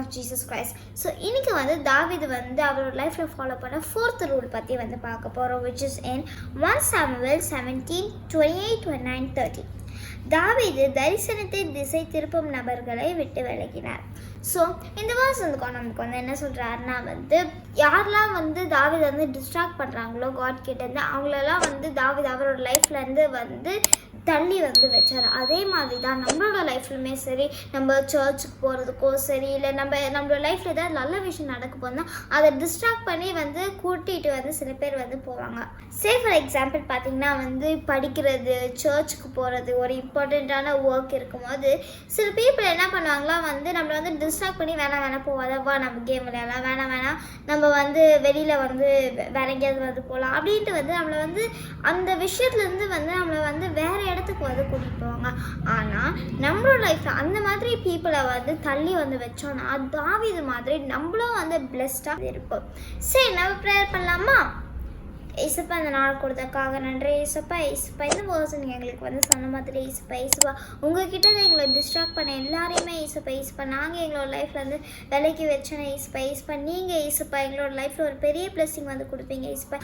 Of Jesus Christ so இன்றைக்கி வந்து தாவீது வந்து அவரோட லைஃப்பில் ஃபாலோ பண்ண ஃபோர்த் ரூல் பற்றி வந்து பார்க்க போகிறோம் which is in one Samuel seventeen twenty eight twenty nine thirty தாவிது தரிசனத்தை திசை திருப்பும் நபர்களை விட்டு விலகினார். ஸோ இந்த வாசத்துக்கும் நமக்கு வந்து என்ன சொல்கிறாருன்னா வந்து யாரெல்லாம் வந்து தாவீதை வந்து டிஸ்ட்ராக்ட் பண்ணுறாங்களோ காட் கிட்டேருந்து அவங்களெல்லாம் வந்து தாவீது அவரோட லைஃப்லேருந்து வந்து தள்ளி வந்து வச்சார். அதே மாதிரி தான் நம்மளோட லைஃப்லையுமே சரி நம்ம சர்ச்சுக்கு போகிறதுக்கோ சரி இல்லை நம்ம நம்மளோட லைஃப்பில் ஏதாவது நல்ல விஷயம் நடக்க போனால் அதை டிஸ்ட்ராக்ட் பண்ணி வந்து கூட்டிகிட்டு வந்து சில பேர் வந்து போவாங்க. சே ஃபார் எக்ஸாம்பிள் பார்த்தீங்கன்னா வந்து படிக்கிறது சர்ச்சுக்கு போகிறது ஒரு இம்பார்ட்டண்ட்டான ஒர்க் இருக்கும்போது சில பீப்புள் என்ன பண்ணுவாங்களா வந்து நம்மளை வந்து டிஸ்ட்ராக்ட் பண்ணி வேணாம் வேணாம் போவாதவா நம்ம கேம் விளையாடலாம் வேணாம் வேணாம் நம்ம வந்து வெளியில் வந்து வேற எங்கேயாவது வந்து போகலாம் அப்படின்ட்டு வந்து நம்மளை வந்து அந்த விஷயத்துலேருந்து வந்து நம்மளை வந்து வேற இடத்துக்கு வந்து கூட்டிகிட்டு போவாங்க. ஆனால் நம்மளோட லைஃப்பில் அந்த மாதிரி பீப்புளை வந்து தள்ளி வந்து வச்சோன்னா தாவிது மாதிரி நம்மளும் வந்து பிளெஸ்டாக இருப்போம். சரி நம்ம ப்ரேயர் பண்ணலாமா? இசப்பா இந்த நாள் கொடுத்தக்காக நன்றி. இசப்பா இசப்பா இந்த பர்சன் எங்களுக்கு வந்து சொன்ன மாதிரி இசப்பா இசப்பா உங்ககிட்ட தான் எங்களை டிஸ்ட்ராக்ட் பண்ண எல்லாரையுமே இசப்பா இசப்பா நாங்கள் எங்களோட லைஃப்பில் வந்து விலைக்கு வச்சோம் இசப்பா இசப்பா நீங்கள் இசப்பா எங்களோட லைஃப்பில் ஒரு பெரிய blessing வந்து கொடுப்பீங்க இசப்பா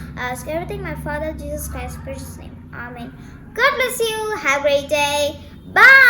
everything my father Jesus Christ precious amen. God bless you. Have a great day. Bye